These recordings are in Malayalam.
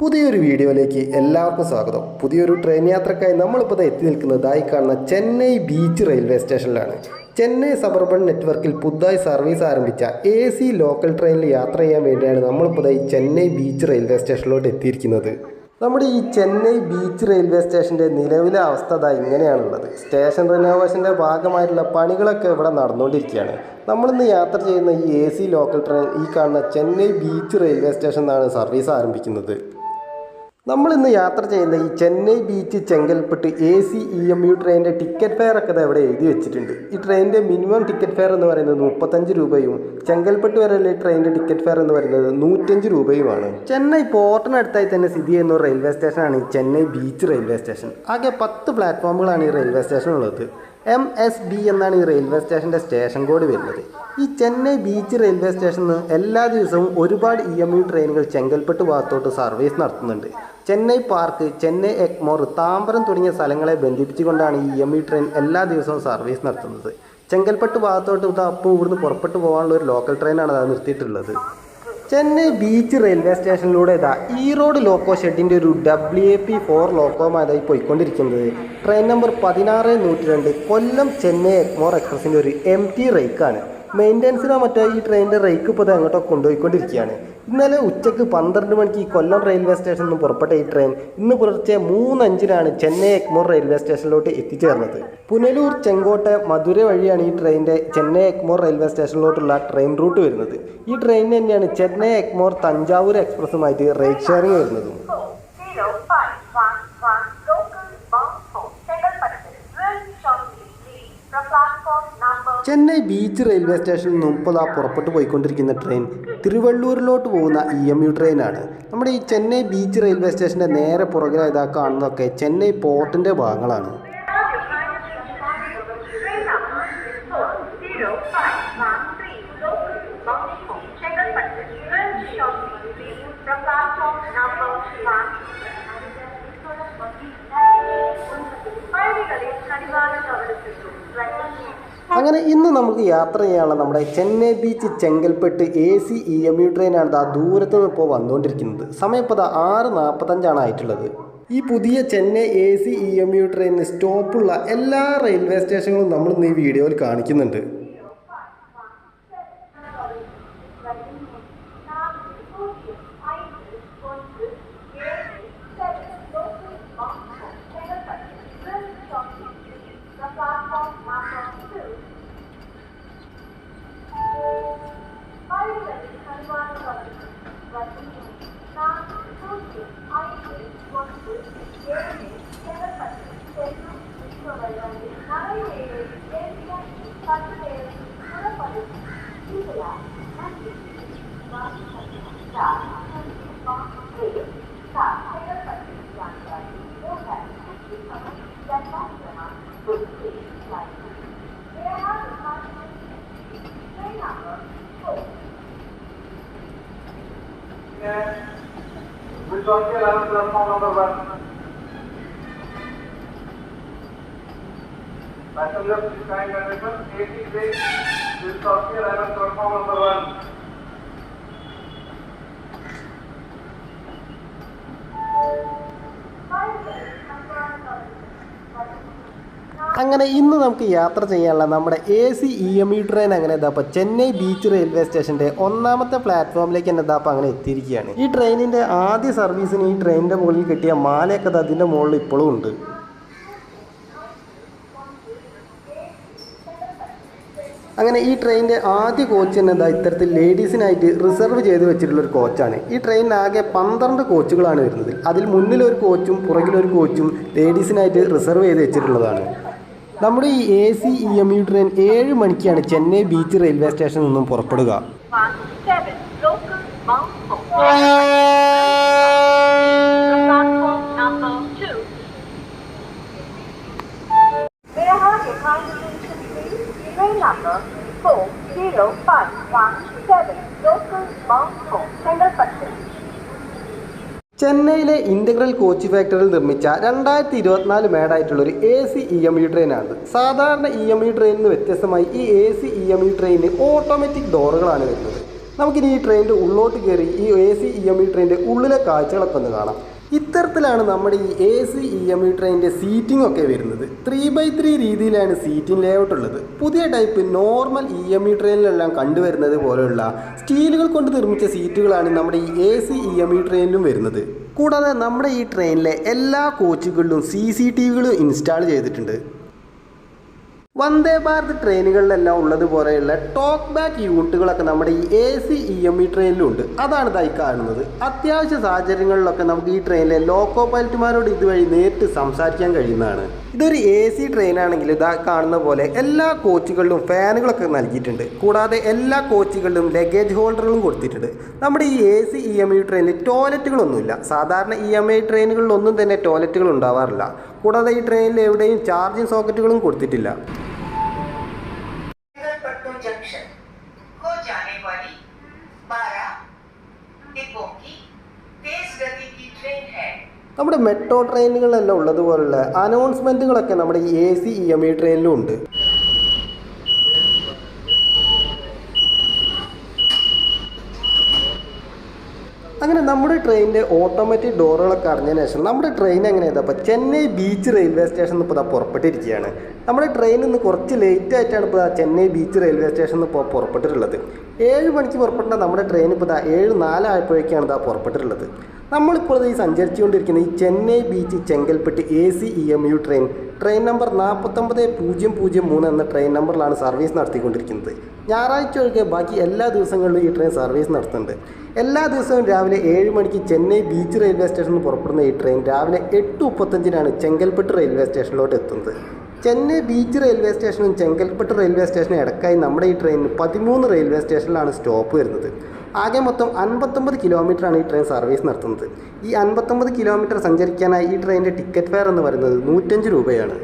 പുതിയൊരു വീഡിയോയിലേക്ക് എല്ലാവർക്കും സ്വാഗതം. പുതിയൊരു ട്രെയിൻ യാത്രക്കായി നമ്മളിപ്പോൾ എത്തി നിൽക്കുന്നതായി കാണുന്ന ചെന്നൈ ബീച്ച് റെയിൽവേ സ്റ്റേഷനിലാണ് ചെന്നൈ സബർബൺ നെറ്റ്വർക്കിൽ പുതുതായി സർവീസ് ആരംഭിച്ച എ സി ലോക്കൽ ട്രെയിനിൽ യാത്ര ചെയ്യാൻ വേണ്ടിയാണ് നമ്മളിപ്പോൾ ഈ ചെന്നൈ ബീച്ച് റെയിൽവേ സ്റ്റേഷനിലോട്ട് എത്തിയിരിക്കുന്നത്. നമ്മുടെ ഈ ചെന്നൈ ബീച്ച് റെയിൽവേ സ്റ്റേഷന്റെ നിലവിലെ അവസ്ഥ അതാ ഇങ്ങനെയാണുള്ളത്. സ്റ്റേഷൻ റിനോവേഷന്റെ ഭാഗമായിട്ടുള്ള പണികളൊക്കെ ഇവിടെ നടന്നുകൊണ്ടിരിക്കുകയാണ്. നമ്മളിന്ന് യാത്ര ചെയ്യുന്ന ഈ എ സി ലോക്കൽ ട്രെയിൻ ഈ കാണുന്ന ചെന്നൈ ബീച്ച് റെയിൽവേ സ്റ്റേഷൻ എന്നാണ് സർവീസ് ആരംഭിക്കുന്നത്. നമ്മൾ ഇന്ന് യാത്ര ചെയ്യുന്ന ഈ Chennai beach Chengalpattu A C E M U ട്രെയിനിന്റെ ടിക്കറ്റ് ഫെയർ ഒക്കെ അവിടെ എഴുതി വെച്ചിട്ടുണ്ട്. ഈ ട്രെയിനിന്റെ മിനിമം ടിക്കറ്റ് ഫെയർ എന്ന് പറയുന്നത് മുപ്പത്തഞ്ച് രൂപയും ചെങ്കൽപ്പെട്ട് വരെയുള്ള ട്രെയിനിന്റെ ടിക്കറ്റ് ഫെയർ എന്ന് പറയുന്നത് നൂറ്റഞ്ച് രൂപയുമാണ്. ചെന്നൈ പോർട്ടിനടുത്തായി തന്നെ സ്ഥിതി ചെയ്യുന്ന റെയിൽവേ സ്റ്റേഷനാണ് ഈ ചെന്നൈ ബീച്ച് റെയിൽവേ സ്റ്റേഷൻ. ആകെ പത്ത് പ്ലാറ്റ്ഫോമുകളാണ് ഈ റെയിൽവേ സ്റ്റേഷൻ ഉള്ളത് എം എസ് ബി എന്നാണ് ഈ റെയിൽവേ സ്റ്റേഷന്റെ സ്റ്റേഷൻ കോഡ് വരുന്നത്. ഈ ചെന്നൈ ബീച്ച് റെയിൽവേ സ്റ്റേഷനിൽ എല്ലാ ദിവസവും ഒരുപാട് ഇ എം യു ട്രെയിനുകൾ ചെങ്കൽപ്പെട്ട് ഭാഗത്തോട്ട് സർവീസ് നടത്തുന്നുണ്ട്. ചെന്നൈ പാർക്ക് ചെന്നൈ എക്മോർ താമ്പരം തുടങ്ങിയ സ്ഥലങ്ങളെ ബന്ധിപ്പിച്ചുകൊണ്ടാണ് ഈ എം ഇ ട്രെയിൻ എല്ലാ ദിവസവും സർവീസ് നടത്തുന്നത്. ചെങ്കൽപ്പെട്ട് ഭാഗത്തോട്ട് അപ്പോൾ ഇവിടുന്ന് പുറപ്പെട്ടു പോകാനുള്ള ഒരു ലോക്കൽ ട്രെയിനാണ് അത് നിർത്തിയിട്ടുള്ളത്. ചെന്നൈ ബീച്ച് റെയിൽവേ സ്റ്റേഷനിലൂടെ ഇതാ ഈറോഡ് ലോക്കോ ഷെഡിന്റെ ഒരു ഡബ്ല്യു എ പി ഫോർ ലോക്കോമാരായി പോയിക്കൊണ്ടിരിക്കുന്നത്. ട്രെയിൻ നമ്പർ പതിനാറ് നൂറ്റി രണ്ട് കൊല്ലം ചെന്നൈ എക്മോർ എക്സ്പ്രസിന്റെ ഒരു എം ടി റേക്കാണ് മെയിന്റെനൻസിനോ മറ്റോ ഈ ട്രെയിനിന്റെ റേക്ക് ഇപ്പോൾ അങ്ങോട്ടോ കൊണ്ടുപോയിക്കൊണ്ടിരിക്കുകയാണ്. ഇന്നലെ ഉച്ചയ്ക്ക് പന്ത്രണ്ട് മണിക്ക് ഈ കൊല്ലം റെയിൽവേ സ്റ്റേഷനിൽ നിന്ന് പുറപ്പെട്ട ഈ ട്രെയിൻ ഇന്ന് പുലർച്ചെ മൂന്നഞ്ചിനാണ് ചെന്നൈ എക്മോർ റെയിൽവേ സ്റ്റേഷനിലോട്ട് എത്തിച്ചേർന്നത്. പുനലൂർ ചെങ്കോട്ടെ മധുര വഴിയാണ് ഈ ട്രെയിനിന്റെ ചെന്നൈ എക്മോർ റെയിൽവേ സ്റ്റേഷനിലോട്ടുള്ള ട്രെയിൻ റൂട്ട് വരുന്നത്. ഈ ട്രെയിൻ തന്നെയാണ് ചെന്നൈ എക്മോർ തഞ്ചാവൂർ എക്സ്പ്രസ്സുമായിട്ട് റേക്ക് ഷെയറിംഗ് വരുന്നതും zero five one one local bound for Chengalpattu. Rail shortly leave from platform number Chennai beach railway സ്റ്റേഷനിൽ നിന്നും ഇപ്പോൾ ആ പുറപ്പെട്ടു പോയിക്കൊണ്ടിരിക്കുന്ന ട്രെയിൻ തിരുവള്ളൂരിലോട്ട് പോകുന്ന ഇ എം യു ട്രെയിനാണ് നമ്മുടെ ഈ ചെന്നൈ ബീച്ച് റെയിൽവേ സ്റ്റേഷന്റെ നേരെ പുറകിലായി ഇതാ കാണുന്നതൊക്കെ ചെന്നൈ പോർട്ടിന്റെ ഭാഗങ്ങളാണ്. അങ്ങനെ ഇന്ന് നമുക്ക് യാത്ര ചെയ്യാനുള്ള നമ്മുടെ Chennai beach Chengalpattu A C E M U ട്രെയിനാണ് ദാ ദൂരത്ത് നിന്ന് ഇപ്പോൾ വന്നുകൊണ്ടിരിക്കുന്നത് സമയം ഇപ്പോൾ ദാ ആറ് നാൽപ്പത്തഞ്ചാണ് ആയിട്ടുള്ളത്. ഈ പുതിയ Chennai A C E M U ട്രെയിനിന് സ്റ്റോപ്പുള്ള എല്ലാ റെയിൽവേ സ്റ്റേഷനുകളും നമ്മൾ ഇന്ന് ഈ വീഡിയോയിൽ കാണിക്കുന്നുണ്ട്. anche la nostra monopola. Passenger 600 80 days, this is another performance one. അങ്ങനെ ഇന്ന് നമുക്ക് യാത്ര ചെയ്യാനുള്ള നമ്മുടെ A C E M U train അങ്ങനെ ഇതാ അപ്പോൾ ചെന്നൈ ബീച്ച് റെയിൽവേ സ്റ്റേഷന്റെ ഒന്നാമത്തെ പ്ലാറ്റ്ഫോമിലേക്ക് തന്നെ ഇതാ അപ്പോൾ അങ്ങനെ എത്തിയിരിക്കുകയാണ്. ഈ ട്രെയിനിന്റെ ആദ്യ സർവീസിന് ഈ ട്രെയിനിന്റെ മുകളിൽ കിട്ടിയ മാലയൊക്കെ അതിന്റെ മുകളിൽ ഇപ്പോഴും ഉണ്ട്. അങ്ങനെ ഈ ട്രെയിനിന്റെ ആദ്യ കോച്ച് തന്നെ എന്താ ഇത്തരത്തിൽ ലേഡീസിനായിട്ട് റിസർവ് ചെയ്ത് വെച്ചിട്ടുള്ള ഒരു കോച്ചാണ് ഈ ട്രെയിനിന് ആകെ പന്ത്രണ്ട് കോച്ചുകളാണ് വരുന്നത്. അതിൽ മുന്നിലൊരു കോച്ചും പുറകിലൊരു കോച്ചും ലേഡീസിനായിട്ട് റിസർവ് ചെയ്ത് വെച്ചിട്ടുള്ളതാണ്. നമ്മുടെ ഈ A C E M U train ഏഴ് മണിക്കാണ് ചെന്നൈ ബീച്ച് റെയിൽവേ സ്റ്റേഷനിൽ നിന്നും പുറപ്പെടുക Number four zero five one seven local bound home. ചെന്നൈയിലെ ഇന്റഗ്രൽ കോച്ച് ഫാക്ടറിയിൽ നിർമ്മിച്ച രണ്ടായിരത്തി ഇരുപത്തിനാല് മേഡായിട്ടുള്ള ഒരു A C E M E ട്രെയിനാണ് സാധാരണ ഇ എം ഇ ട്രെയിനിൽ വ്യത്യസ്തമായി ഈ A C E M E ട്രെയിനിന് ഓട്ടോമാറ്റിക് ഡോറുകളാണ് വരുന്നത്. നമുക്കിനി ഈ ട്രെയിനിന്റെ ഉള്ളോട്ട് കയറി ഈ A C E M E ട്രെയിനിന്റെ ഉള്ളിലെ കാഴ്ചകളൊക്കെ ഒന്ന് കാണാം. ഇത്തരത്തിലാണ് നമ്മുടെ ഈ A C E M E ട്രെയിനിന്റെ സീറ്റിംഗ് ഒക്കെ വരുന്നത്. ത്രീ ബൈ ത്രീ രീതിയിലാണ് സീറ്റിംഗ് ലേഔട്ട് ഉള്ളത്. പുതിയ type normal E M E ട്രെയിനിലെല്ലാം കണ്ടുവരുന്നത് പോലെയുള്ള സ്റ്റീലുകൾ കൊണ്ട് നിർമ്മിച്ച സീറ്റുകളാണ് നമ്മുടെ ഈ A C E M E ട്രെയിനിലും വരുന്നത്. കൂടാതെ നമ്മുടെ ഈ ട്രെയിനിലെ എല്ലാ കോച്ചുകളിലും സി സി ടി വികളും ഇൻസ്റ്റാൾ ചെയ്തിട്ടുണ്ട്. വന്ദേ ഭാരത് ട്രെയിനുകളിലെല്ലാം ഉള്ളതുപോലെയുള്ള ടോക്ക് ബാക്ക് യൂണിറ്റുകളൊക്കെ നമ്മുടെ ഈ A C E M E ട്രെയിനിലുണ്ട്. അതാണ് ഇതായി കാണുന്നത്. അത്യാവശ്യ സാഹചര്യങ്ങളിലൊക്കെ നമുക്ക് ഈ ട്രെയിനിലെ ലോക്കോ പൈലറ്റുമാരോട് ഇതുവഴി നേരിട്ട് സംസാരിക്കാൻ കഴിയുന്നതാണ്. ഇതൊരു എ സി ട്രെയിനാണെങ്കിൽ ഇതാ കാണുന്ന പോലെ എല്ലാ കോച്ചുകളിലും ഫാനുകളൊക്കെ നൽകിയിട്ടുണ്ട്. കൂടാതെ എല്ലാ കോച്ചുകളിലും ലഗേജ് ഹോൾഡറുകളും കൊടുത്തിട്ടുണ്ട്. നമ്മുടെ ഈ A C E M E ട്രെയിനിൽ ടോയ്ലറ്റുകളൊന്നുമില്ല. സാധാരണ ഇ എം ഐ ട്രെയിനുകളിലൊന്നും തന്നെ ടോയ്ലറ്റുകൾ ഉണ്ടാവാറില്ല. കൂടാതെ ഈ ട്രെയിനിൽ എവിടെയും ചാർജിങ് സോക്കറ്റുകളും കൊടുത്തിട്ടില്ല. നമ്മുടെ മെട്രോ ട്രെയിനുകളിലെല്ലാം ഉള്ളതുപോലുള്ള അനൗൺസ്മെന്റുകളൊക്കെ നമ്മുടെ ഈ A C E M E ട്രെയിനിലും ഉണ്ട്. അങ്ങനെ നമ്മുടെ ട്രെയിനിന്റെ ഓട്ടോമാറ്റിക് ഡോറുകളൊക്കെ അറിഞ്ഞതിന് ശേഷം നമ്മുടെ ട്രെയിൻ എങ്ങനെയാണ് അപ്പോൾ ചെന്നൈ ബീച്ച് റെയിൽവേ സ്റ്റേഷനിൽ ഇപ്പോൾ ഇതാ പുറപ്പെട്ടിരിക്കുകയാണ്. നമ്മുടെ ട്രെയിൻ ഇന്ന് കുറച്ച് ലേറ്റ് ആയിട്ടാണ് ഇപ്പോൾ ചെന്നൈ ബീച്ച് റെയിൽവേ സ്റ്റേഷനിൽ ഇപ്പോൾ പുറപ്പെട്ടിട്ടുള്ളത്. ഏഴ് മണിക്ക് പുറപ്പെട്ട നമ്മുടെ ട്രെയിൻ ഇപ്പോൾ ഇതാ ഏഴ് നാലായപ്പോഴേക്കാണ് ഇതാ പുറപ്പെട്ടിട്ടുള്ളത്. നമ്മളിപ്പോൾ ഈ സഞ്ചരിച്ചുകൊണ്ടിരിക്കുന്ന ഈ Chennai beach Chengalpattu A C E M U train train number നാൽപ്പത്തൊമ്പത് പൂജ്യം പൂജ്യം മൂന്ന് എന്ന ട്രെയിൻ നമ്പറിലാണ് സർവീസ് നടത്തിക്കൊണ്ടിരിക്കുന്നത്. ഞായറാഴ്ച ഒഴികെ ബാക്കി എല്ലാ ദിവസങ്ങളിലും ഈ ട്രെയിൻ സർവീസ് നടത്തുന്നുണ്ട്. എല്ലാ ദിവസവും രാവിലെ ഏഴ് മണിക്ക് ചെന്നൈ ബീച്ച് റെയിൽവേ സ്റ്റേഷനിൽ പുറപ്പെടുന്ന ഈ ട്രെയിൻ രാവിലെ എട്ട് മുപ്പത്തഞ്ചിനാണ് ചെങ്കൽപ്പെട്ട് റെയിൽവേ സ്റ്റേഷനിലോട്ട് എത്തുന്നത്. ചെന്നൈ ബീച്ച് റെയിൽവേ സ്റ്റേഷനും ചെങ്കൽപ്പെട്ട് റെയിൽവേ സ്റ്റേഷനും ഇടക്കായി നമ്മുടെ ഈ ട്രെയിനിന് പതിമൂന്ന് റെയിൽവേ സ്റ്റേഷനിലാണ് സ്റ്റോപ്പ് വരുന്നത്. ആകെ മൊത്തം അൻപത്തൊമ്പത് കിലോമീറ്ററാണ് ഈ ട്രെയിൻ സർവീസ് നടത്തുന്നത്. ഈ അൻപത്തൊമ്പത് കിലോമീറ്റർ സഞ്ചരിക്കാനായി ഈ ട്രെയിനിന്റെ ടിക്കറ്റ് ഫെയർ എന്ന് പറയുന്നത് നൂറ്റഞ്ച് രൂപയാണ്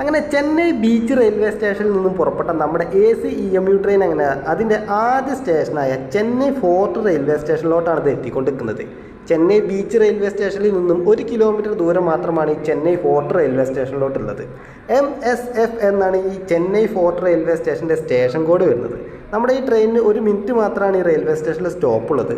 അങ്ങനെ ചെന്നൈ ബീച്ച് റെയിൽവേ സ്റ്റേഷനിൽ നിന്നും പുറപ്പെട്ട നമ്മുടെ A C E M U train അങ്ങനെ അതിന്റെ ആദ്യ സ്റ്റേഷനായ ചെന്നൈ ഫോർട്ട് റെയിൽവേ സ്റ്റേഷനിലോട്ടാണ് ഇത് എത്തിക്കൊണ്ടിരിക്കുന്നത്. ചെന്നൈ ബീച്ച് റെയിൽവേ സ്റ്റേഷനിൽ നിന്നും ഒരു കിലോമീറ്റർ ദൂരം മാത്രമാണ് ഈ ചെന്നൈ ഫോർട്ട് റെയിൽവേ സ്റ്റേഷനിലോട്ടുള്ളത് എം എസ് എഫ് എന്നാണ് ഈ ചെന്നൈ ഫോർട്ട് റെയിൽവേ സ്റ്റേഷന്റെ സ്റ്റേഷൻ കോഡ് വരുന്നത്. നമ്മുടെ ഈ ട്രെയിനിന് ഒരു മിനിറ്റ് മാത്രമാണ് ഈ റെയിൽവേ സ്റ്റേഷനിൽ സ്റ്റോപ്പ് ഉള്ളത്.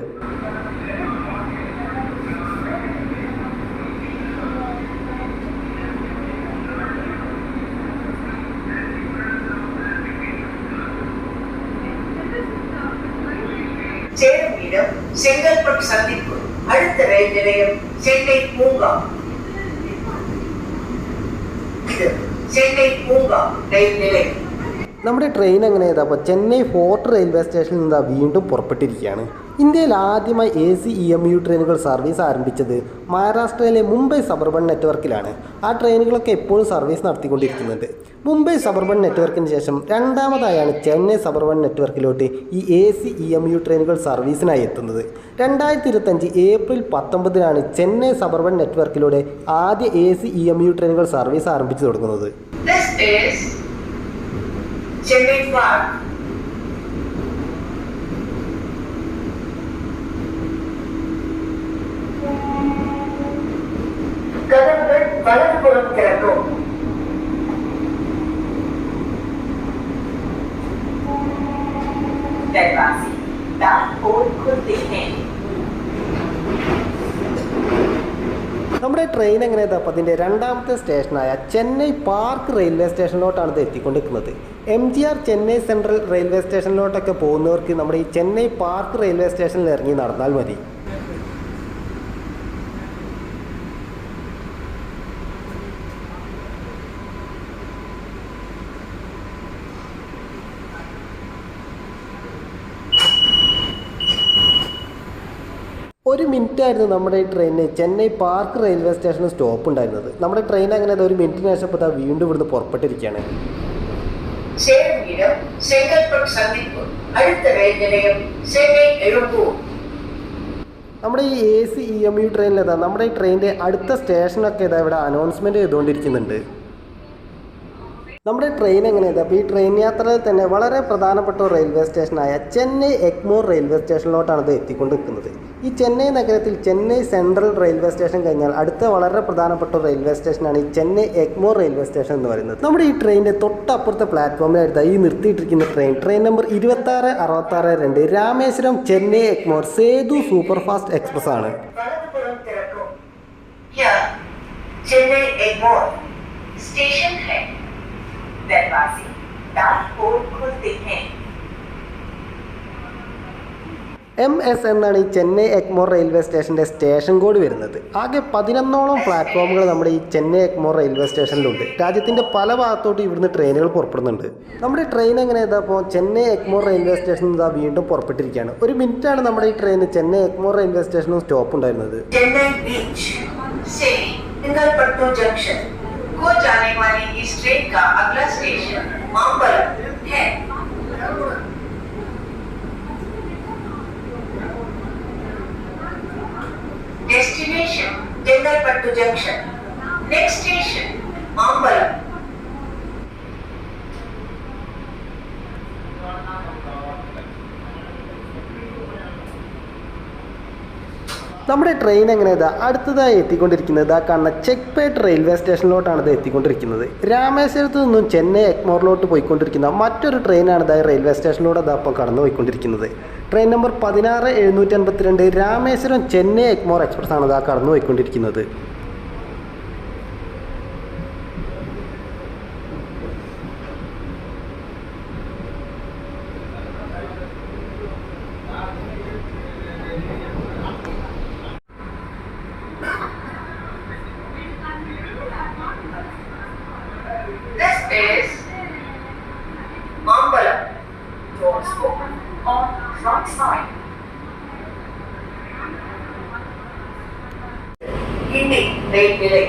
சேரும் இடம் செங்கல்பட்டு சந்திப்பு அடுத்த ரயில் நிலையம் சென்னை பூங்கா இது சென்னை பூங்கா ரயில் நிலையம் നമ്മുടെ ട്രെയിൻ അങ്ങനെ ഏതാ അപ്പോൾ ചെന്നൈ ഫോർട്ട് റെയിൽവേ സ്റ്റേഷനിൽ നിന്ന് വീണ്ടും പുറപ്പെട്ടിരിക്കുകയാണ് ഇന്ത്യയിൽ ആദ്യമായി A C E M U ട്രെയിനുകൾ സർവീസ് ആരംഭിച്ചത് മഹാരാഷ്ട്രയിലെ മുംബൈ സബർബൺ നെറ്റ്വർക്കിലാണ്. ആ ട്രെയിനുകളൊക്കെ എപ്പോഴും സർവീസ് നടത്തിക്കൊണ്ടിരിക്കുന്നുണ്ട്. മുംബൈ സബർബൺ നെറ്റ്വർക്കിന് ശേഷം രണ്ടാമതായാണ് ചെന്നൈ സബർബൺ നെറ്റ്വർക്കിലോട്ട് ഈ A C E M U ട്രെയിനുകൾ സർവീസിനായി എത്തുന്നത്. രണ്ടായിരത്തി ഇരുപത്തഞ്ച് ഏപ്രിൽ പത്തൊമ്പതിനാണ് ചെന്നൈ സബർബൺ നെറ്റ്വർക്കിലൂടെ ആദ്യ A C E M U ട്രെയിനുകൾ സർവീസ് ആരംഭിച്ചു തുടങ്ങുന്നത് This is Chennai Park. கதவுகள் வலதுபுறம் திறக்கும் दरवाजे दाएं ओर खुलते हैं നമ്മുടെ ട്രെയിൻ എങ്ങനെ അപ്പോൾ അതിൻ്റെ രണ്ടാമത്തെ സ്റ്റേഷനായ ചെന്നൈ പാർക്ക് റെയിൽവേ സ്റ്റേഷനിലോട്ടാണ് ഇത് എത്തിക്കൊണ്ടിരിക്കുന്നത് M G R Chennai central railway സ്റ്റേഷനിലോട്ടൊക്കെ പോകുന്നവർക്ക് നമ്മുടെ ഈ ചെന്നൈ പാർക്ക് റെയിൽവേ സ്റ്റേഷനിൽ ഇറങ്ങി നടന്നാൽ മതി ആയിരുന്നു നമ്മുടെ ഈ ട്രെയിന് ചെന്നൈ പാർക്ക് റെയിൽവേ സ്റ്റേഷനിൽ സ്റ്റോപ്പ് ഉണ്ടായിരുന്നത്. നമ്മുടെ ട്രെയിൻ അങ്ങനെ ഒരു മിനിറ്റിന് ശേഷം ഇപ്പോൾ വീണ്ടും ഇവിടുന്ന് പുറപ്പെട്ടിരിക്കുകയാണ്. നമ്മുടെ ഈ A C E M U ട്രെയിനിലേതാ നമ്മുടെ ഈ ട്രെയിനിന്റെ അടുത്ത സ്റ്റേഷനൊക്കെ ഇതാ ഇവിടെ അനൗൺസ്മെന്റ് ചെയ്തുകൊണ്ടിരിക്കുന്നുണ്ട്. നമ്മുടെ ട്രെയിൻ എങ്ങനെയാണ് അപ്പോൾ ഈ ട്രെയിൻ യാത്രയിൽ തന്നെ വളരെ പ്രധാനപ്പെട്ട റെയിൽവേ സ്റ്റേഷനായ ചെന്നൈ എഗ്മോർ റെയിൽവേ സ്റ്റേഷനിലോട്ടാണ് ഇത് എത്തിക്കൊണ്ട് നിൽക്കുന്നത് ഈ ചെന്നൈ നഗരത്തിൽ ചെന്നൈ സെൻട്രൽ റെയിൽവേ സ്റ്റേഷൻ കഴിഞ്ഞാൽ അടുത്ത വളരെ പ്രധാനപ്പെട്ട റെയിൽവേ സ്റ്റേഷനാണ് ഈ ചെന്നൈ എഗ്മോർ റെയിൽവേ സ്റ്റേഷൻ എന്ന് പറയുന്നത്. നമ്മുടെ ഈ ട്രെയിനിന്റെ തൊട്ടപ്പുറത്തെ പ്ലാറ്റ്ഫോമിലായിട്ട് ഈ നിർത്തിയിട്ടിരിക്കുന്ന ട്രെയിൻ ട്രെയിൻ നമ്പർ ഇരുപത്താറ് അറുപത്താറ് രണ്ട് രാമേശ്വരം ചെന്നൈ എഗ്മോർ സേതു സൂപ്പർഫാസ്റ്റ് എക്സ്പ്രസ് ആണ്. Chennai Egmore Station high Egmore station है दरवाजे दाएं ओर खुलते हैं എം എസ് എന്നാണ് ഈ ചെന്നൈ എഗ്മോർ റെയിൽവേ സ്റ്റേഷൻ്റെ സ്റ്റേഷൻ കോഡ് വരുന്നത് ആകെ പതിനൊന്നോളം പ്ലാറ്റ്ഫോമുകൾ നമ്മുടെ ഈ ചെന്നൈ എഗ്മോർ റെയിൽവേ സ്റ്റേഷനിലുണ്ട് രാജ്യത്തിൻ്റെ പല ഭാഗത്തോട്ടും ഇവിടുന്ന് ട്രെയിനുകൾ പുറപ്പെടുന്നുണ്ട് നമ്മുടെ ട്രെയിൻ എങ്ങനെ ഇതാപ്പോൾ ചെന്നൈ എഗ്മോർ റെയിൽവേ സ്റ്റേഷനിൽ ഇതാ വീണ്ടും പുറപ്പെട്ടിരിക്കുകയാണ് ഒരു മിനിറ്റാണ് നമ്മുടെ ഈ ട്രെയിൻ ചെന്നൈ എഗ്മോർ റെയിൽവേ സ്റ്റേഷനും സ്റ്റോപ്പ് ഉണ്ടായിരുന്നത് चेन्नई बीच से पिंगलपट्टू जंक्शन को जाने वाली इस ट्रेन का अगला स्टेशन मामबलम है। Destination Chengalpattu junction next station Mambalam നമ്മുടെ ട്രെയിൻ എങ്ങനെ ഇതാ അടുത്തതായി എത്തിക്കൊണ്ടിരിക്കുന്നത് ഇതാ കാണുന്ന ചെക്പേട്ട് റെയിൽവേ സ്റ്റേഷനിലോട്ടാണ് ഇത് എത്തിക്കൊണ്ടിരിക്കുന്നത്. രാമേശ്വരത്ത് നിന്നും ചെന്നൈ എക്മോറിലോട്ട് പോയിക്കൊണ്ടിരിക്കുന്ന മറ്റൊരു ട്രെയിനാണ് ഇതായി റെയിൽവേ സ്റ്റേഷനിലൂടെ ഇതാ ഇപ്പോൾ കടന്നു പോയിക്കൊണ്ടിരിക്കുന്നത്. ട്രെയിൻ നമ്പർ പതിനാറ് എഴുന്നൂറ്റി അൻപത്തിരണ്ട് രാമേശ്വരം ചെന്നൈ എക്മോർ എക്സ്പ്രസ് ആണ് ഇതാ കടന്നു പോയിക്കൊണ്ടിരിക്കുന്നത്. Hindi, wait.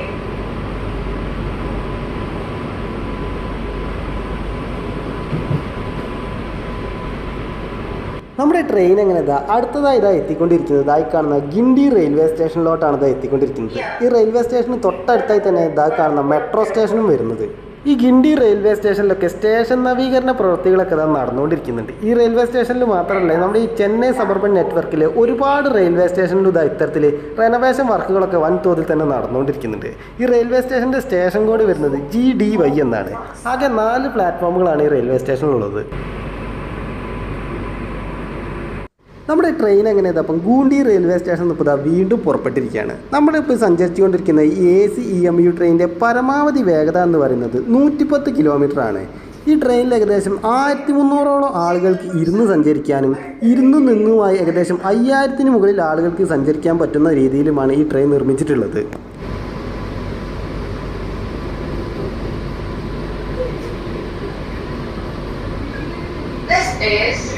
നമ്മുടെ ട്രെയിൻ എങ്ങനെ ഇതാ അടുത്തതായി ഇതാ എത്തിക്കൊണ്ടിരിക്കുന്നത്. ഇതായി കാണുന്ന ഗിണ്ടി റെയിൽവേ സ്റ്റേഷനിലോട്ടാണ് ഇതാ എത്തിക്കൊണ്ടിരിക്കുന്നത്. ഈ റെയിൽവേ സ്റ്റേഷന് തൊട്ടടുത്തായി തന്നെ ഇതാ കാണുന്ന മെട്രോ സ്റ്റേഷനും വരുന്നത്. ഈ ഗിണ്ടി റെയിൽവേ സ്റ്റേഷനിലൊക്കെ സ്റ്റേഷൻ നവീകരണ പ്രവൃത്തികളൊക്കെ ഇതാ നടന്നുകൊണ്ടിരിക്കുന്നുണ്ട്. ഈ റെയിൽവേ സ്റ്റേഷനിൽ മാത്രമല്ല നമ്മുടെ ഈ ചെന്നൈ സബർബൻ നെറ്റ്വർക്കിൽ ഒരുപാട് റെയിൽവേ സ്റ്റേഷനിൽ ഇതാ ഇത്തരത്തിൽ റെനോവേഷൻ വർക്കുകളൊക്കെ വൻതോതിൽ തന്നെ നടന്നുകൊണ്ടിരിക്കുന്നുണ്ട്. ഈ റെയിൽവേ സ്റ്റേഷന്റെ സ്റ്റേഷൻ കോഡ് വരുന്നത് ജി ഡി വൈ എന്നാണ്. ആകെ നാല് പ്ലാറ്റ്ഫോമുകളാണ് ഈ റെയിൽവേ സ്റ്റേഷനിലുള്ളത്. നമ്മുടെ ട്രെയിൻ എങ്ങനെയാണ് അപ്പം ഗൂണ്ടി റെയിൽവേ സ്റ്റേഷൻ ഇപ്പോൾ ഇതാ വീണ്ടും പുറപ്പെട്ടിരിക്കുകയാണ്. നമ്മളിപ്പോൾ സഞ്ചരിച്ചുകൊണ്ടിരിക്കുന്ന A C E M U ട്രെയിനിന്റെ പരമാവധി വേഗത എന്ന് പറയുന്നത് നൂറ്റിപ്പത്ത് കിലോമീറ്റർ ആണ്. ഈ ട്രെയിനിൽ ഏകദേശം ആയിരത്തി മുന്നൂറോളം ആളുകൾക്ക് ഇരുന്ന് സഞ്ചരിക്കാനും ഇരുന്ന് നിന്നുമായി ഏകദേശം അയ്യായിരത്തിന് മുകളിൽ ആളുകൾക്ക് സഞ്ചരിക്കാൻ പറ്റുന്ന രീതിയിലുമാണ് ഈ ട്രെയിൻ നിർമ്മിച്ചിട്ടുള്ളത്. This is.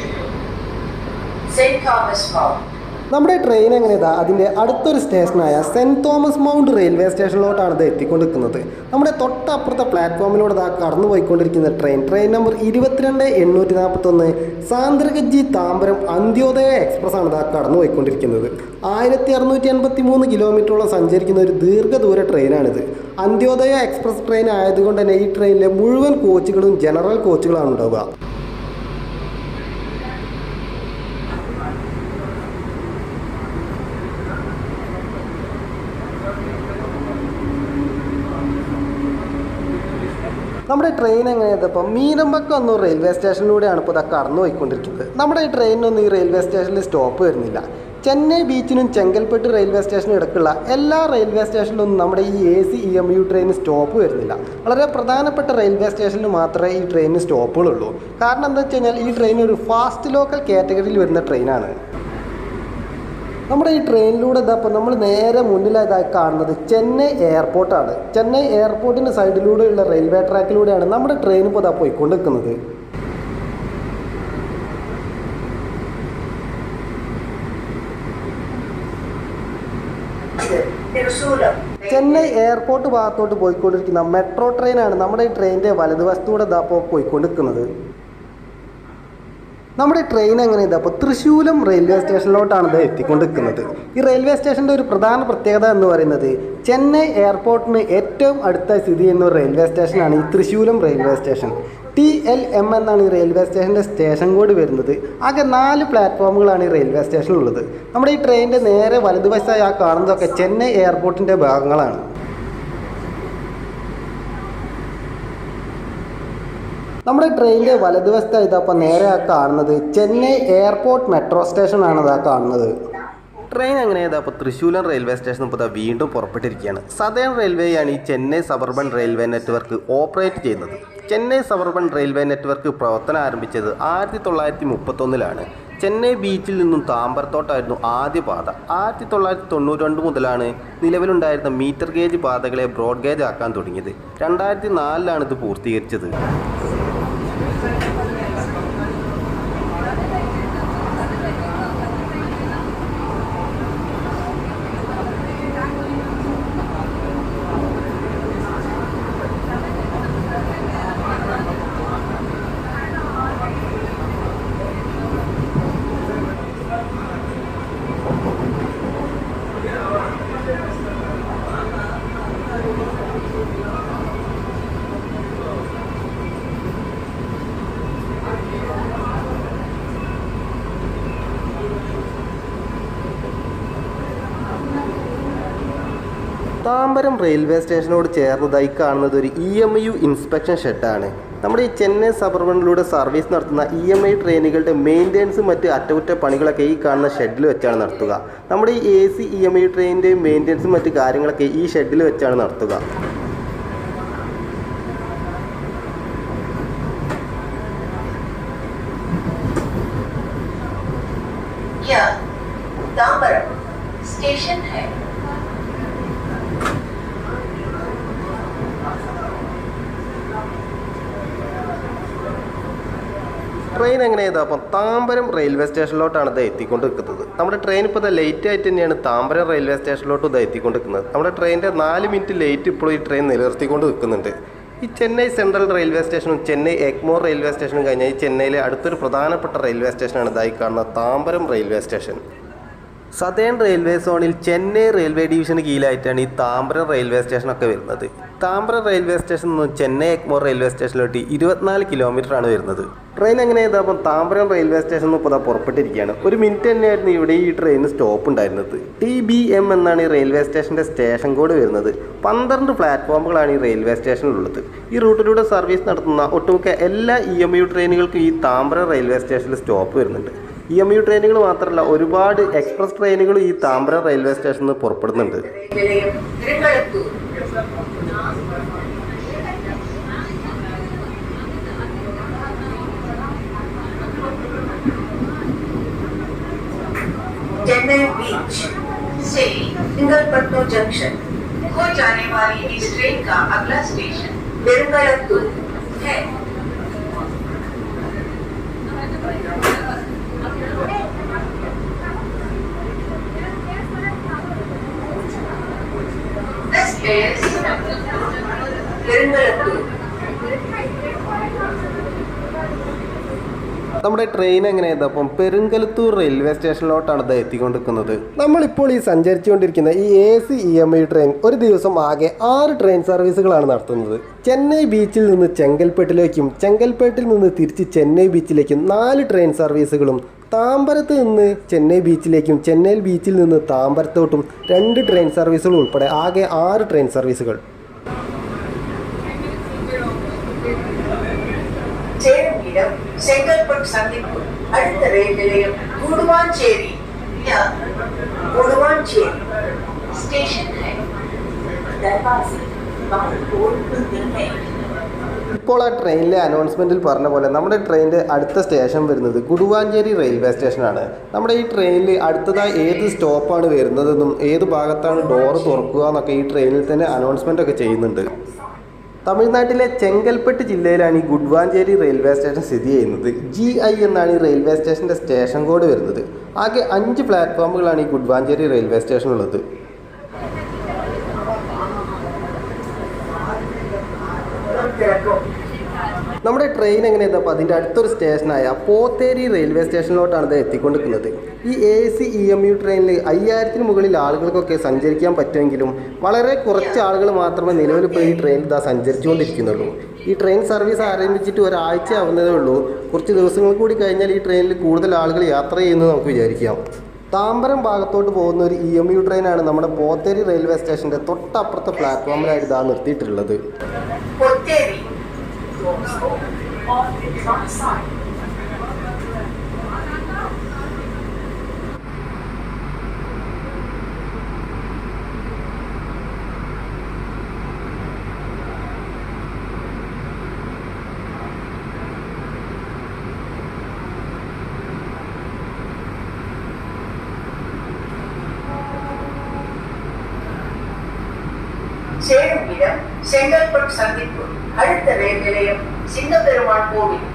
നമ്മുടെ ട്രെയിൻ എങ്ങനെയാ അതിന്റെ അടുത്തൊരു സ്റ്റേഷനായ സെന്റ് തോമസ് മൗണ്ട് റെയിൽവേ സ്റ്റേഷനിലോട്ടാണ് ഇത് എത്തിക്കൊണ്ടിരിക്കുന്നത്. നമ്മുടെ തൊട്ടപ്പുറത്തെ പ്ലാറ്റ്ഫോമിലൂടെ ഇതാ കടന്നു പോയിക്കൊണ്ടിരിക്കുന്ന ട്രെയിൻ ട്രെയിൻ നമ്പർ ഇരുപത്തിരണ്ട് എണ്ണൂറ്റി നാൽപ്പത്തൊന്ന് സാന്ദ്രഗജ്ജി താമ്പരം അന്ത്യോദയ എക്സ്പ്രസ് ആണ് ഇതാ കടന്നു പോയിക്കൊണ്ടിരിക്കുന്നത്. ആയിരത്തി അറുന്നൂറ്റി എൺപത്തി മൂന്ന് കിലോമീറ്ററോളം സഞ്ചരിക്കുന്ന ഒരു ദീർഘദൂര ട്രെയിനാണിത് അന്ത്യോദയ എക്സ്പ്രസ് ട്രെയിൻ ആയതുകൊണ്ട് തന്നെ ഈ ട്രെയിനിലെ മുഴുവൻ കോച്ചുകളും ജനറൽ കോച്ചുകളാണ് ഉണ്ടാവുക. നമ്മുടെ ട്രെയിൻ എങ്ങനെയാണ് ഇപ്പം മീനമ്പക്കം എന്നൊരു റെയിൽവേ സ്റ്റേഷനിലൂടെയാണ് ഇപ്പോൾ ഇതൊക്കെ കടന്നു പോയിക്കൊണ്ടിരിക്കുന്നത്. നമ്മുടെ ഈ ട്രെയിനൊന്നും ഈ റെയിൽവേ സ്റ്റേഷനിൽ സ്റ്റോപ്പ് വരുന്നില്ല. ചെന്നൈ ബീച്ചിനും ചെങ്കൽപ്പെട്ട് റെയിൽവേ സ്റ്റേഷനും ഇടക്കുള്ള എല്ലാ റെയിൽവേ സ്റ്റേഷനിലൊന്നും നമ്മുടെ ഈ A C E M U train stop വരുന്നില്ല. വളരെ പ്രധാനപ്പെട്ട റെയിൽവേ സ്റ്റേഷനിൽ മാത്രമേ ഈ ട്രെയിനിന് സ്റ്റോപ്പുകളുള്ളൂ കാരണം എന്താ വെച്ച് കഴിഞ്ഞാൽ ഈ ട്രെയിൻ ഒരു ഫാസ്റ്റ് ലോക്കൽ കാറ്റഗറിയിൽ വരുന്ന ട്രെയിനാണ് നമ്മുടെ ഈ ട്രെയിനിലൂടെ ഇതാ ഇപ്പോൾ നമ്മൾ നേരെ മുന്നിലായി കാണുന്നത് ചെന്നൈ എയർപോർട്ടാണ് ചെന്നൈ എയർപോർട്ടിന്റെ സൈഡിലൂടെയുള്ള റെയിൽവേ ട്രാക്കിലൂടെയാണ് നമ്മുടെ ട്രെയിൻ ഇപ്പോൾ ഇതാ പോയിക്കൊണ്ടിരിക്കുന്നത്. ചെന്നൈ എയർപോർട്ട് ഭാഗത്തോട്ട് പോയിക്കൊണ്ടിരിക്കുന്ന മെട്രോ ട്രെയിനാണ് നമ്മുടെ ഈ ട്രെയിനിന്റെ വലതുവശത്തൂടെ ഇതാ ഇപ്പോൾ പോയിക്കൊണ്ടിരിക്കുന്നത് നമ്മുടെ ട്രെയിൻ എങ്ങനെ അപ്പോൾ തൃശ്ശൂലം റെയിൽവേ സ്റ്റേഷനിലോട്ടാണ് ഇത് എത്തിക്കൊണ്ടിരിക്കുന്നത്. ഈ റെയിൽവേ സ്റ്റേഷന്റെ ഒരു പ്രധാന പ്രത്യേകത എന്ന് പറയുന്നത് ചെന്നൈ എയർപോർട്ടിന് ഏറ്റവും അടുത്ത സ്ഥിതി ചെയ്യുന്ന ഒരു റെയിൽവേ സ്റ്റേഷനാണ് ഈ Tirusulam railway station T L M എന്നാണ് ഈ റെയിൽവേ സ്റ്റേഷന്റെ സ്റ്റേഷൻ കോഡ് വരുന്നത്. ആകെ നാല് പ്ലാറ്റ്ഫോമുകളാണ് ഈ റെയിൽവേ സ്റ്റേഷനിലുള്ളത് നമ്മുടെ ഈ ട്രെയിനിന്റെ നേരെ വലതുവശമായി ആ കാണുന്നതൊക്കെ ചെന്നൈ എയർപോർട്ടിന്റെ ഭാഗങ്ങളാണ്. നമ്മുടെ ട്രെയിനിന്റെ വലതുവശത്തായി ഇതപ്പോൾ നേരെ കാണുന്നത് ചെന്നൈ എയർപോർട്ട് മെട്രോ സ്റ്റേഷനാണ് ഇതാ കാണുന്നത്. ട്രെയിൻ അങ്ങനെ ഇതാ അപ്പോൾ തൃശ്ശൂലം റെയിൽവേ സ്റ്റേഷൻ ഇപ്പോൾ വീണ്ടും പുറപ്പെട്ടിരിക്കുകയാണ്. സദേൺ റെയിൽവേയാണ് ഈ Chennai suburban railway network operate ചെയ്യുന്നത്. ചെന്നൈ സബർബൻ റെയിൽവേ നെറ്റ്വർക്ക് പ്രവർത്തനം ആരംഭിച്ചത് ആയിരത്തി തൊള്ളായിരത്തി മുപ്പത്തൊന്നിലാണ് ചെന്നൈ ബീച്ചിൽ നിന്നും താമ്പരത്തോട്ടായിരുന്നു ആദ്യ പാത. ആയിരത്തി തൊള്ളായിരത്തി തൊണ്ണൂറ്റി രണ്ട് മുതലാണ് നിലവിലുണ്ടായിരുന്ന മീറ്റർ ഗേജ് പാതകളെ ബ്രോഡ് ഗേജ് ആക്കാൻ തുടങ്ങിയത്. രണ്ടായിരത്തി നാലിലാണ് ഇത് പൂർത്തീകരിച്ചത്. Thank you. താമ്പരം റെയിൽവേ സ്റ്റേഷനോട് ചേർന്നതായി കാണുന്നത് ഒരു ഇ എം യു ഇൻസ്പെക്ഷൻ ഷെഡാണ്. നമ്മുടെ ഈ ചെന്നൈ സബർബണിലൂടെ സർവീസ് നടത്തുന്ന ഇ എം ഐ ട്രെയിനുകളുടെ മെയിന്റെനൻസും മറ്റ് അറ്റകുറ്റപ്പണികളൊക്കെ ഈ കാണുന്ന ഷെഡിൽ വെച്ചാണ് നടത്തുക. നമ്മുടെ ഈ A C E M I ട്രെയിനിന്റെ മെയിന്റെനൻസും മറ്റ് കാര്യങ്ങളൊക്കെ ഈ ഷെഡിൽ വെച്ചാണ് നടത്തുക. ട്രെയിൻ എങ്ങനെ ചെയ്താൽ അപ്പം താമ്പരം റെയിൽവേ സ്റ്റേഷനിലോട്ടാണ് ഇത് എത്തിക്കൊണ്ട് നിൽക്കുന്നത് നമ്മുടെ ട്രെയിൻ ഇപ്പോൾ ഇത് ലേറ്റ് ആയിട്ട് തന്നെയാണ് താമ്പരം റെയിൽവേ സ്റ്റേഷനിലോട്ട് ഇത് എത്തിക്കൊണ്ട് നിൽക്കുന്നത് നമ്മുടെ ട്രെയിനിന്റെ നാല് മിനിറ്റ് ലേറ്റ് ഇപ്പോൾ ഈ ട്രെയിൻ നിലനിർത്തിക്കൊണ്ട് നിൽക്കുന്നുണ്ട്. ഈ ചെന്നൈ സെൻട്രൽ റെയിൽവേ സ്റ്റേഷനും ചെന്നൈ എഗ്മോർ റെയിൽവേ സ്റ്റേഷനും കഴിഞ്ഞാൽ ഈ ചെന്നൈയിലെ അടുത്തൊരു പ്രധാനപ്പെട്ട റെയിൽവേ സ്റ്റേഷനാണ് ഇതായി കാണുന്ന Tambaram railway station southern railway സോണിൽ ചെന്നൈ റെയിൽവേ ഡിവിഷന് കീഴിലായിട്ടാണ് ഈ താമ്പരം റെയിൽവേ സ്റ്റേഷനൊക്കെ വരുന്നത്. താമ്പരം റെയിൽവേ സ്റ്റേഷൻ നിന്നും ചെന്നൈ എക്മോർ റെയിൽവേ സ്റ്റേഷനിലോട്ട് ഇരുപത്തിനാല് കിലോമീറ്റർ ആണ് വരുന്നത്. ട്രെയിൻ എങ്ങനെ അപ്പം താമ്പരം റെയിൽവേ സ്റ്റേഷൻ ഇപ്പോൾ ഇതാ പുറപ്പെട്ടിരിക്കുകയാണ്. ഒരു മിനിറ്റ് തന്നെയായിരുന്നു ഇവിടെ ഈ ട്രെയിൻ സ്റ്റോപ്പ് ഉണ്ടായിരുന്നത്. ടി ബി എം എന്നാണ് ഈ റെയിൽവേ സ്റ്റേഷന്റെ സ്റ്റേഷൻ കോഡ് വരുന്നത്. പന്ത്രണ്ട് പ്ലാറ്റ്ഫോമുകളാണ് ഈ റെയിൽവേ സ്റ്റേഷനിലുള്ളത്. ഈ റൂട്ടിലൂടെ സർവീസ് നടത്തുന്ന ഒട്ടുമിക്ക എല്ലാ ഇ എം യു ട്രെയിനുകൾക്കും ഈ താമ്പരം റെയിൽവേ സ്റ്റേഷനിൽ സ്റ്റോപ്പ് വരുന്നുണ്ട്. ഇ എം യു ട്രെയിനുകൾ മാത്രമല്ല ഒരുപാട് എക്സ്പ്രസ് ട്രെയിനുകൾ ഈ താമ്പരം റെയിൽവേ സ്റ്റേഷനിൽ നിന്ന് പുറപ്പെടുന്നുണ്ട്. चेन्नई बीच से सिंगलपट्टू जंक्शन को जाने वाली इस ट्रेन का अगला स्टेशन विरंगलत्तूर है This is Virangalattur. നമ്മുടെ ട്രെയിൻ എങ്ങനെയാണ് അപ്പം പെരുങ്കലത്തൂർ റെയിൽവേ സ്റ്റേഷനിലോട്ടാണ് ഇത് എത്തിക്കൊണ്ടിരിക്കുന്നത്. നമ്മളിപ്പോൾ ഈ സഞ്ചരിച്ചുകൊണ്ടിരിക്കുന്ന ഈ A C E M I train ഒരു ദിവസം ആകെ ആറ് ട്രെയിൻ സർവീസുകളാണ് നടത്തുന്നത്. ചെന്നൈ ബീച്ചിൽ നിന്ന് ചെങ്കൽപ്പെട്ടിലേക്കും ചെങ്കൽപ്പേട്ടിൽ നിന്ന് തിരിച്ച് ചെന്നൈ ബീച്ചിലേക്കും നാല് ട്രെയിൻ സർവീസുകളും താമ്പരത്ത് നിന്ന് ചെന്നൈ ബീച്ചിലേക്കും ചെന്നൈ ബീച്ചിൽ നിന്ന് താമ്പരത്തോട്ടും രണ്ട് ട്രെയിൻ സർവീസുകൾ ഉൾപ്പെടെ ആകെ ആറ് ട്രെയിൻ സർവീസുകൾ செங்கல்பட் சந்திப்பு அடுத்த ரயில் நிலையம் கூடுவாஞ்சேரி கூடுவாஞ்சேரி. ஸ்டேஷன் ഇപ്പോൾ ആ ട്രെയിനിലെ അനൗൺസ്മെന്റിൽ പറഞ്ഞ പോലെ നമ്മുടെ ട്രെയിനിന്റെ അടുത്ത സ്റ്റേഷൻ വരുന്നത് ഗുരുവാഞ്ചേരി റെയിൽവേ സ്റ്റേഷനാണ് നമ്മുടെ ഈ ട്രെയിനിൽ അടുത്തതായി ഏത് സ്റ്റോപ്പാണ് വരുന്നതെന്നും ഏത് ഭാഗത്താണ് ഡോറ് തുറക്കുക എന്നൊക്കെ ഈ ട്രെയിനിൽ തന്നെ അനൗൺസ്മെന്റ് ഒക്കെ ചെയ്യുന്നുണ്ട്. തമിഴ്നാട്ടിലെ ചെങ്കൽപ്പെട്ട് ജില്ലയിലാണ് ഈ ഗുഡ്വാഞ്ചേരി റെയിൽവേ സ്റ്റേഷൻ സ്ഥിതി ചെയ്യുന്നത്. ജി ഐ എന്നാണ് ഈ റെയിൽവേ സ്റ്റേഷന്റെ സ്റ്റേഷൻ കോഡ് വരുന്നത്. ആകെ അഞ്ച് പ്ലാറ്റ്ഫോമുകളാണ് ഈ ഗുഡ്വാഞ്ചേരി റെയിൽവേ സ്റ്റേഷനുള്ളത് നമ്മുടെ ട്രെയിൻ എങ്ങനെയാണ് അപ്പോൾ അതിന്റെ അടുത്തൊരു സ്റ്റേഷനായ പോത്തേരി റെയിൽവേ സ്റ്റേഷനിലോട്ടാണ് ഇത് എത്തിക്കൊണ്ടിരിക്കുന്നത്. ഈ A C E M U ട്രെയിനിൽ അയ്യായിരത്തിന് മുകളിൽ ആളുകൾക്കൊക്കെ സഞ്ചരിക്കാൻ പറ്റുമെങ്കിലും വളരെ കുറച്ച് ആളുകൾ മാത്രമേ നിലവിൽ ഇപ്പോൾ ഈ ട്രെയിൻ ഇതാ സഞ്ചരിച്ചുകൊണ്ടിരിക്കുന്നുള്ളൂ. ഈ ട്രെയിൻ സർവീസ് ആരംഭിച്ചിട്ട് ഒരാഴ്ച ആവുന്നതേ ഉള്ളൂ. കുറച്ച് ദിവസങ്ങൾ കൂടി കഴിഞ്ഞാൽ ഈ ട്രെയിനിൽ കൂടുതൽ ആളുകൾ യാത്ര ചെയ്യുന്നത് നമുക്ക് വിചാരിക്കാം. താമ്പരം ഭാഗത്തോട്ട് പോകുന്ന ഒരു ഇ എം യു ട്രെയിനാണ് നമ്മുടെ പോത്തേരി റെയിൽവേ സ്റ്റേഷന്റെ തൊട്ടപ്പുറത്തെ പ്ലാറ്റ്ഫോമിലായിട്ട് ഇതാ നിർത്തിയിട്ടുള്ളത്. Potteri. On the right side. சேரும் இடம் செங்கல்பட்டு சந்திப்பு நிலையம் சின்ன பெருமாள் கோவில்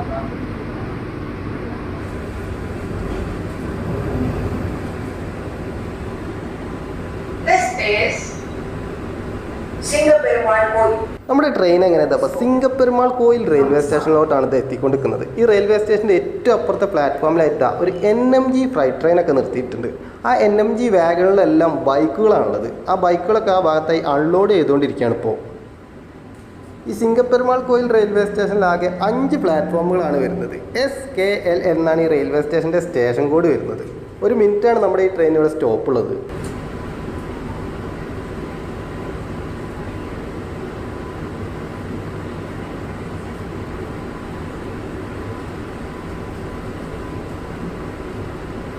Thank you. നമ്മുടെ ട്രെയിൻ എങ്ങനെ അപ്പോൾ സിംഗപ്പെരുമാൾ കോയിൽ റെയിൽവേ സ്റ്റേഷനിലോട്ടാണ് ഇത് എത്തിക്കൊണ്ടിരിക്കുന്നത്. ഈ റെയിൽവേ സ്റ്റേഷന്റെ ഏറ്റവും അപ്പുറത്തെ പ്ലാറ്റ്ഫോമിലായിട്ട് ഒരു എൻ എം ജി ഫ്ലൈറ്റ് ട്രെയിനൊക്കെ നിർത്തിയിട്ടുണ്ട്. ആ എൻ എം ജി വാഗണിലെല്ലാം ബൈക്കുകളാണുള്ളത്. ആ ബൈക്കുകളൊക്കെ ആ ഭാഗത്തായി അൺലോഡ് ചെയ്തുകൊണ്ടിരിക്കുകയാണ് ഇപ്പോൾ ഈ സിംഗപ്പെരുമാൾ കോയിൽ റെയിൽവേ സ്റ്റേഷനിലാകെ അഞ്ച് പ്ലാറ്റ്ഫോമുകളാണ് വരുന്നത്. എസ് കെ എൽ എന്നാണ് ഈ റെയിൽവേ സ്റ്റേഷന്റെ സ്റ്റേഷൻ കോഡ് വരുന്നത്. ഒരു മിനിറ്റാണ് നമ്മുടെ ഈ ട്രെയിൻ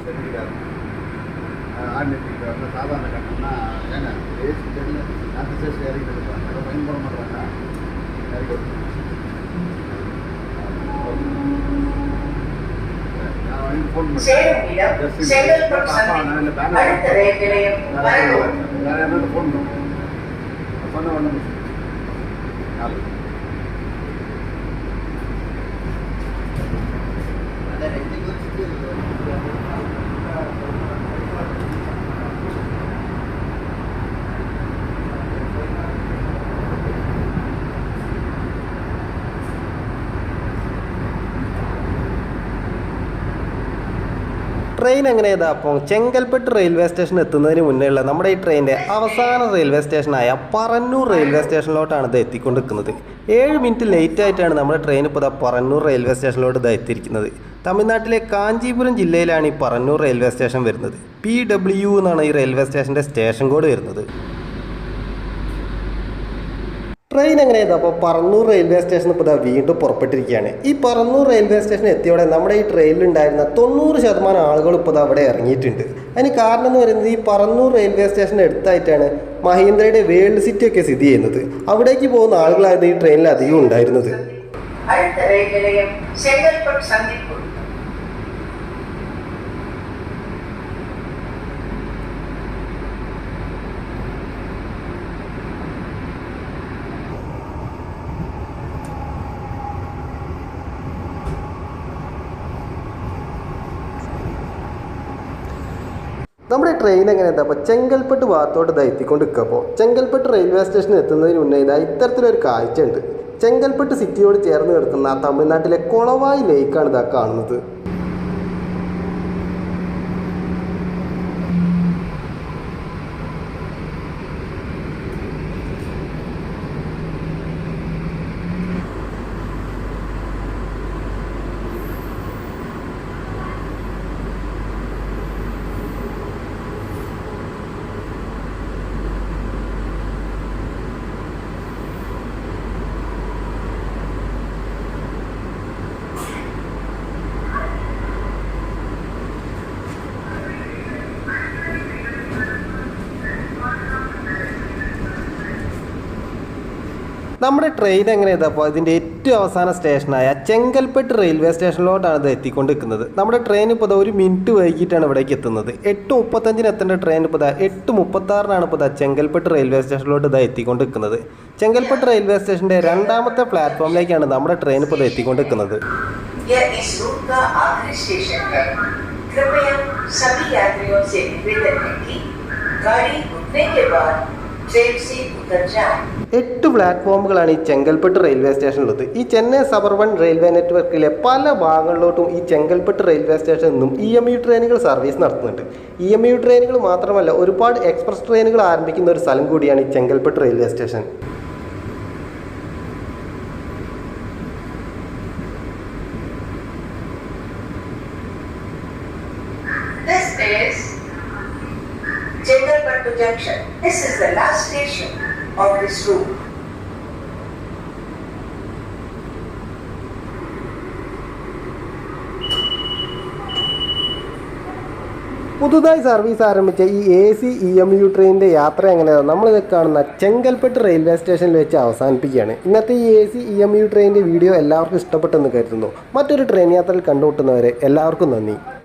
தெரிஞ்சுக்காது ஆன்மீகத்துக்கு சாதாரண கட்டணம்னா ஏங்க ஏசி தெரிஞ்சு நாட்டு சேஷம் இறங்கி இருப்பாங்க பயன் போட மாட்டாங்க இறங்கி ஃபோன் பண்ணுவேன் சொன்ன ஒன்று ട്രെയിൻ എങ്ങനെ ഇതാ? അപ്പോൾ ചെങ്കൽപ്പെട്ട് റെയിൽവേ സ്റ്റേഷൻ എത്തുന്നതിന് മുന്നേയുള്ള നമ്മുടെ ഈ ട്രെയിനിന്റെ അവസാന റെയിൽവേ സ്റ്റേഷനായ പറന്നൂർ റെയിൽവേ സ്റ്റേഷനിലോട്ടാണ് ഇത് എത്തിക്കൊണ്ടിരിക്കുന്നത്. ഏഴ് മിനിറ്റ് ലേറ്റ് ആയിട്ടാണ് നമ്മുടെ ട്രെയിൻ ഇപ്പോൾ ഇതാ പറന്നൂർ റെയിൽവേ സ്റ്റേഷനിലോട്ട് ഇത് എത്തിയിരിക്കുന്നത്. തമിഴ്നാട്ടിലെ കാഞ്ചീപുരം ജില്ലയിലാണ് ഈ പറന്നൂർ റെയിൽവേ സ്റ്റേഷൻ വരുന്നത്. പി ഡബ്ല്യു എന്നാണ് ഈ റെയിൽവേ സ്റ്റേഷന്റെ സ്റ്റേഷൻ കോഡ് വരുന്നത്. ട്രെയിൻ എങ്ങനെയായിരുന്നു? അപ്പോൾ പറന്നൂർ റെയിൽവേ സ്റ്റേഷൻ ഇപ്പോൾ വീണ്ടും പുറപ്പെട്ടിരിക്കുകയാണ്. ഈ പറന്നൂർ റെയിൽവേ സ്റ്റേഷൻ എത്തിയോടെ നമ്മുടെ ഈ ട്രെയിനിലുണ്ടായിരുന്ന തൊണ്ണൂറ് ശതമാനം ആളുകൾ ഇപ്പോൾ അവിടെ ഇറങ്ങിയിട്ടുണ്ട്. അതിന് കാരണം എന്ന് പറയുന്നത് ഈ പറന്നൂർ റെയിൽവേ സ്റ്റേഷന്റെ അടുത്തായിട്ടാണ് മഹീന്ദ്രയുടെ വേൾഡ് സിറ്റി ഒക്കെ സ്ഥിതി ചെയ്യുന്നത്. അവിടേക്ക് പോകുന്ന ആളുകളായിരുന്നു ഈ ട്രെയിനിൽ അധികം ഉണ്ടായിരുന്നത്. അടുത്ത റെയിൽവേ നിലയം ചെങ്കൽപ്പട്ട് സന്ദിപ്പൂർ നമ്മുടെ ട്രെയിൻ എങ്ങനെ എന്താ അപ്പോൾ ചെങ്കൽപ്പെട്ട് ഭാഗത്തോട്ട് ഇതാ എത്തിക്കൊണ്ട് നിൽക്കുമ്പോൾ ചെങ്കൽപ്പെട്ട് റെയിൽവേ സ്റ്റേഷനിൽ എത്തുന്നതിന് മുന്നേ ഇതാ ഇത്തരത്തിലൊരു കാഴ്ചയുണ്ട്. ചെങ്കൽപ്പെട്ട് സിറ്റിയോട് ചേർന്ന് കിടക്കുന്ന തമിഴ്നാട്ടിലെ കൊളവായി ലേക്കാണ് ഇതാ കാണുന്നത്. നമ്മുടെ ട്രെയിൻ എങ്ങനെ ഇതപ്പോൾ ഇതിൻ്റെ ഏറ്റവും അവസാന സ്റ്റേഷനായ ചെങ്കൽപ്പെട്ട് റെയിൽവേ സ്റ്റേഷനിലോട്ടാണ് ഇത് എത്തിക്കൊണ്ടിരിക്കുന്നത് നമ്മുടെ ട്രെയിൻ ഇപ്പോൾ ദാ ഒരു മിനിറ്റ് വൈകിട്ടാണ് ഇവിടേക്ക് എത്തുന്നത് എട്ട് മുപ്പത്തഞ്ചിന് എത്തേണ്ട ട്രെയിൻ ഇപ്പോൾ ദാ എട്ട് മുപ്പത്താറിനാണ് ഇപ്പോൾ ദാ ചെങ്കൽപ്പെട്ട് റെയിൽവേ സ്റ്റേഷനിലോട്ട് ഇതാ എത്തിക്കൊണ്ടിരിക്കുന്നത് ചെങ്കൽപ്പെട്ട് റെയിൽവേ സ്റ്റേഷൻ്റെ രണ്ടാമത്തെ പ്ലാറ്റ്ഫോമിലേക്കാണ് നമ്മുടെ ട്രെയിൻ ഇപ്പോൾ ദാ എത്തിക്കൊണ്ടിരിക്കുന്നത് यह इस रूट का आखिरी स्टेशन है कृपया सभी यात्रियों से निवेदन है कि गाड़ी रुकने के बाद എട്ട് പ്ലാറ്റ്ഫോമുകളാണ് ഈ ചെങ്കൽപ്പെട്ട് റെയിൽവേ സ്റ്റേഷനിലുള്ളത്. ഈ ചെന്നൈ സബർബൺ റെയിൽവേ നെറ്റ്വർക്കിലെ പല ഭാഗങ്ങളിലോട്ടും ഈ ചെങ്കൽപ്പെട്ട് റെയിൽവേ സ്റ്റേഷനിൽ നിന്നും ഇ എം യു ട്രെയിനുകൾ സർവീസ് നടത്തുന്നുണ്ട്. ഇ എം യു ട്രെയിനുകൾ മാത്രമല്ല ഒരുപാട് എക്സ്പ്രസ് ട്രെയിനുകൾ ആരംഭിക്കുന്ന ഒരു സ്ഥലം കൂടിയാണ് ഈ ചെങ്കൽപ്പെട്ട് റെയിൽവേ സ്റ്റേഷൻ. പുതുതായി സർവീസ് ആരംഭിച്ച ഈ A C E M U ട്രെയിനിന്റെ യാത്ര എങ്ങനെയാണ് നമ്മളിത് കാണുന്ന ചെങ്കൽപ്പെട്ട് റെയിൽവേ സ്റ്റേഷനിൽ വെച്ച് അവസാനിപ്പിക്കുകയാണ്. ഇന്നത്തെ ഈ A C E M U ട്രെയിനിന്റെ വീഡിയോ എല്ലാവർക്കും ഇഷ്ടപ്പെട്ടെന്ന് കരുതുന്നു. മറ്റൊരു ട്രെയിൻ യാത്രയിൽ കണ്ടുമുട്ടുന്നവരെ എല്ലാവർക്കും നന്ദി.